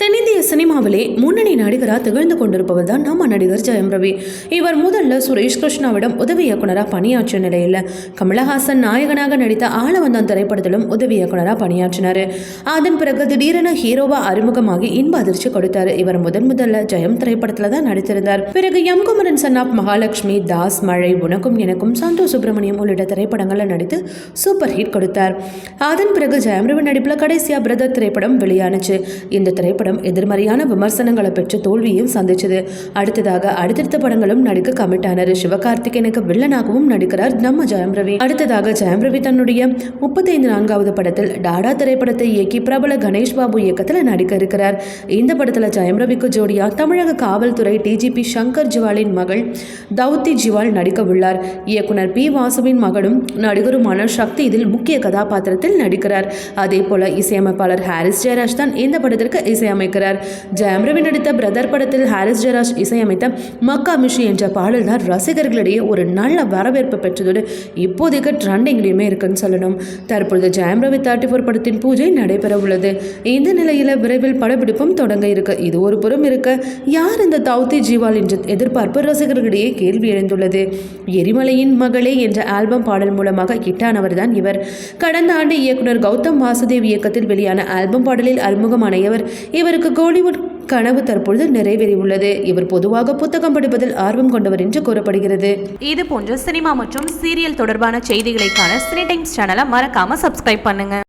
தென்னிந்திய சினிமாவிலே முன்னணி நடிகராக திகழ்ந்து கொண்டிருப்பவர் தான் நம்ம நடிகர் ஜெயம் ரவி. இவர் முதல்ல சுரேஷ் கிருஷ்ணாவிடம் உதவி இயக்குனராக பணியாற்றிய நிலையில் கமலஹாசன் நாயகனாக நடித்த ஆளவந்தான் திரைப்படத்திலும் உதவி இயக்குனராக பணியாற்றினார். அதன் பிறகு திடீரென ஹீரோவா அறிமுகமாகி இன்ப அதிர்ச்சி கொடுத்தார். இவர் முதன் முதல்ல ஜெயம் திரைப்படத்தில் தான் நடித்திருந்தார். பிறகு M. Kumaran son of Mahalakshmi Das மழை உனக்கும் எனக்கும் சந்தோஷ் சுப்பிரமணியம் உள்ளிட்ட திரைப்படங்களில் நடித்து சூப்பர் ஹிட் கொடுத்தார். அதன் பிறகு ஜெயம் ரவி நடிப்பில் கடைசியா பிரதர் திரைப்படம் வெளியானுச்சு. இந்த திரைப்படம் எதிர்மறையான விமர்சனங்களை பெற்று தோல்வியையும் சந்திச்சது. அடுத்ததாக அடுத்தடுத்த படங்களும் நடிக்க கமிட் ஆனார். சிவகார்த்திகேயனுக்கு வில்லனாகவும் நடிக்கிறார் நம்ம ஜெயம் ரவி அடுத்ததாக ஜெயம் ரவி தன்னுடைய முப்பத்தைந்து நான்காவது படத்தில் டாடா திரைப்படத்தை இயக்கி பிரபல கணேஷ் பாபு இயக்கத்தில் நடிக்க இருக்கிறார். இந்த படத்தில் ஜெயம் ரவிக்கு ஜோடியா தமிழக காவல்துறை டிஜிபி சங்கர் ஜிவாலின் மகள் தௌத்தி ஜிவால் நடிக்க உள்ளார். இயக்குனர் பி வாசுவின் மகனும் நடிகருமான சக்தி இதில் முக்கிய கதாபாத்திரத்தில் நடிக்கிறார். அதே போல இசையமைப்பாளர் ஹாரிஸ் ஜெயராஜ் தான் இந்த படத்திற்கு இசையமைக்கிறார். ஜெயம் ரவி நடித்த பிரதர் படத்தில் ஹாரிஸ் ஜெராஜ் இசையமைத்த மக்கா மிஷி என்ற பாடல் தான் ரசிகர்களிடையே ஒரு நல்ல வரவேற்பு பெற்றதோடு இப்போதைக்கு ட்ரெண்டிங்லேயுமே இருக்குன்னு சொல்லணும். தற்பொழுது ஜெயம் ரவி தேர்ட்டி ஃபோர் படத்தின் பூஜை நடைபெற உள்ளது இந்த நிலையில் விரைவில் படப்பிடிப்பும் தொடங்க இருக்கு. இது ஒரு புறம் இருக்க யார் இந்த தௌத்தி ஜீவால் என்ற எதிர்பார்ப்பு ரசிகர்களிடையே கேள்வி எழுந்துள்ளது. எரிமலையின் மகளே என்ற ஆல்பம் பாடல் மூலமாக ஹிட்டானவர் தான் இவர். கடந்த ஆண்டு இயக்குனர் கௌதம் வாசுதேவ் இயக்கத்தில் வெளியான ஆல்பம் பாடலில் அறிமுகமான இவர். இவருக்கு கோலிவுட் கனவு தற்பொழுது நிறைவேறியுள்ளது. இவர் பொதுவாக புத்தகம் படிப்பதில் ஆர்வம் கொண்டவர் என்று கூறப்படுகிறது. இது போன்ற சினிமா மற்றும் சீரியல் தொடர்பான செய்திகளைக்கான சினி டைம்ஸ் சேனலை மறக்காம சப்ஸ்கிரைப் பண்ணுங்க.